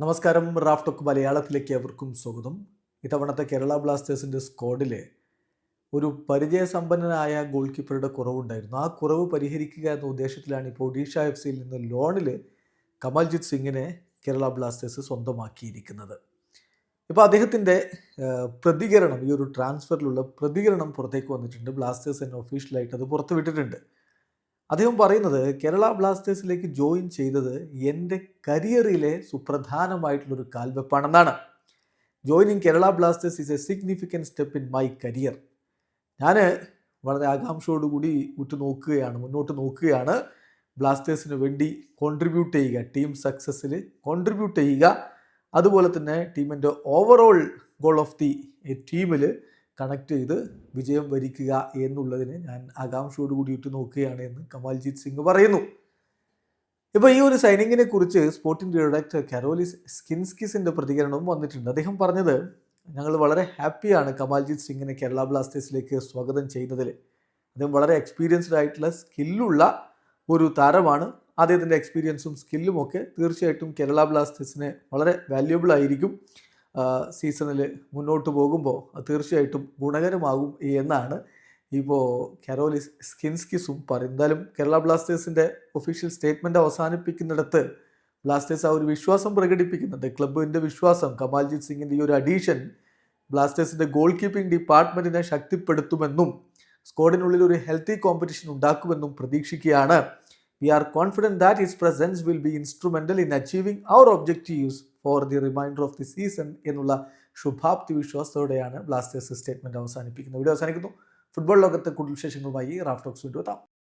നമസ്കാരം റാഫ്റ്റോക്ക് മലയാളത്തിലേക്ക് അവർക്കും സ്വാഗതം. ഇത്തവണത്തെ കേരള ബ്ലാസ്റ്റേഴ്സിന്റെ സ്ക്വാഡിൽ ഒരു പരിചയസമ്പന്നനായ ഗോൾ കീപ്പറുടെ കുറവുണ്ടായിരുന്നു. ആ കുറവ് പരിഹരിക്കുക എന്ന ഉദ്ദേശത്തിലാണ് ഇപ്പോൾ ഒഡീഷ എഫ് സിയിൽ നിന്ന് ലോണിൽ കമൽജിത് സിംഗിനെ കേരള ബ്ലാസ്റ്റേഴ്സ് സ്വന്തമാക്കിയിരിക്കുന്നത്. ഇപ്പോൾ അദ്ദേഹത്തിന്റെ പ്രതികരണം ഈ ഒരു ട്രാൻസ്ഫറിലുള്ള പ്രതികരണം പുറത്തേക്ക് വന്നിട്ടുണ്ട്. ബ്ലാസ്റ്റേഴ്സ് തന്നെ ഒഫീഷ്യലായിട്ട് അത് പുറത്തുവിട്ടിട്ടുണ്ട്. അദ്ദേഹം പറയുന്നത് കേരള ബ്ലാസ്റ്റേഴ്സിലേക്ക് ജോയിൻ ചെയ്തത് എന്റെ കരിയറിലെ സുപ്രധാനമായിട്ടുള്ളൊരു കാൽവെപ്പാണെന്നാണ്. Joining Kerala Blasters is a significant step in my career. ഞാൻ വളരെ ആകാംക്ഷയോടുകൂടി ഉറ്റുനോക്കുകയാണ് മുന്നോട്ട് നോക്കുകയാണ്. ബ്ലാസ്റ്റേഴ്സിന് വേണ്ടി കോൺട്രിബ്യൂട്ട് ചെയ്യുക ടീം സക്സസ്സിൽ കോൺട്രിബ്യൂട്ട് ചെയ്യുക. അതുപോലെ തന്നെ ടീമിന്റെ ഓവറോൾ ഗോൾ ഓഫ് ദി ടീമിൽ കണക്ട് ചെയ്ത് വിജയം വരിക്കുക എന്നുള്ളതിന് ഞാൻ ആകാംക്ഷയോട് കൂടിയിട്ട് നോക്കുകയാണ് എന്ന് കമാൽജീത് സിംഗ് പറയുന്നു. ഇപ്പോൾ ഈ ഒരു സൈനിങ്ങിനെ കുറിച്ച് സ്പോർട്ടിംഗ് ഡയറക്ടർ കരോലിസ് സ്കിൻസ്കിസിന്റെ പ്രതികരണവും വന്നിട്ടുണ്ട്. അദ്ദേഹം പറഞ്ഞത് ഞങ്ങൾ വളരെ ഹാപ്പിയാണ് കമാൽജീത് സിംഗിനെ കേരള ബ്ലാസ്റ്റേഴ്സിലേക്ക് സ്വാഗതം ചെയ്യുന്നതിൽ അദ്ദേഹം വളരെ എക്സ്പീരിയൻസ്ഡ് ആയിട്ടുള്ള സ്കില്ലുള്ള ഒരു താരമാണ്. അദ്ദേഹത്തിന്റെ എക്സ്പീരിയൻസും സ്കില്ലും ഒക്കെ തീർച്ചയായിട്ടും കേരള ബ്ലാസ്റ്റേഴ്സിന് വളരെ വാല്യുബിൾ ആയിരിക്കും. സീസണിൽ മുന്നോട്ട് പോകുമ്പോൾ തീർച്ചയായിട്ടും ഗുണകരമാകും എന്നാണ് ഇപ്പോൾ കരോലിസ് സ്കിൻസ്കിസും പറയും. എന്തായാലും കേരള ബ്ലാസ്റ്റേഴ്സിന്റെ ഒഫീഷ്യൽ സ്റ്റേറ്റ്മെന്റ് അവസാനിപ്പിക്കുന്നിടത്ത് ബ്ലാസ്റ്റേഴ്സ് ആ ഒരു വിശ്വാസം പ്രകടിപ്പിക്കുന്നുണ്ട്. ക്ലബിന്റെ വിശ്വാസം കമാൽജിത് സിംഗിന്റെ ഈ ഒരു അഡീഷൻ ബ്ലാസ്റ്റേഴ്സിന്റെ ഗോൾ കീപ്പിംഗ് ഡിപ്പാർട്ട്മെന്റിനെ ശക്തിപ്പെടുത്തുമെന്നും സ്ക്വാഡിനുള്ളിൽ ഒരു ഹെൽത്തി കോമ്പറ്റീഷൻ ഉണ്ടാക്കുമെന്നും പ്രതീക്ഷിക്കുകയാണ്. We are confident that his presence will be instrumental in achieving our objectives for the reminder of the season എന്നുള്ള ശുഭാപ്തി വിശ്വാസത്തോടെയാണ് ബ്ലാസ്റ്റേഴ്സ് സ്റ്റേറ്റ്മെന്റ് അവസാനിപ്പിക്കുന്നത്. വീഡിയോ അവസാനിക്കുന്നു. ഫുട്ബോൾ ലോകത്തെ കൂടുതൽ വിശേഷങ്ങളുമായി റാഫ്റ്റോക്സ് വീണ്ടും എത്താം.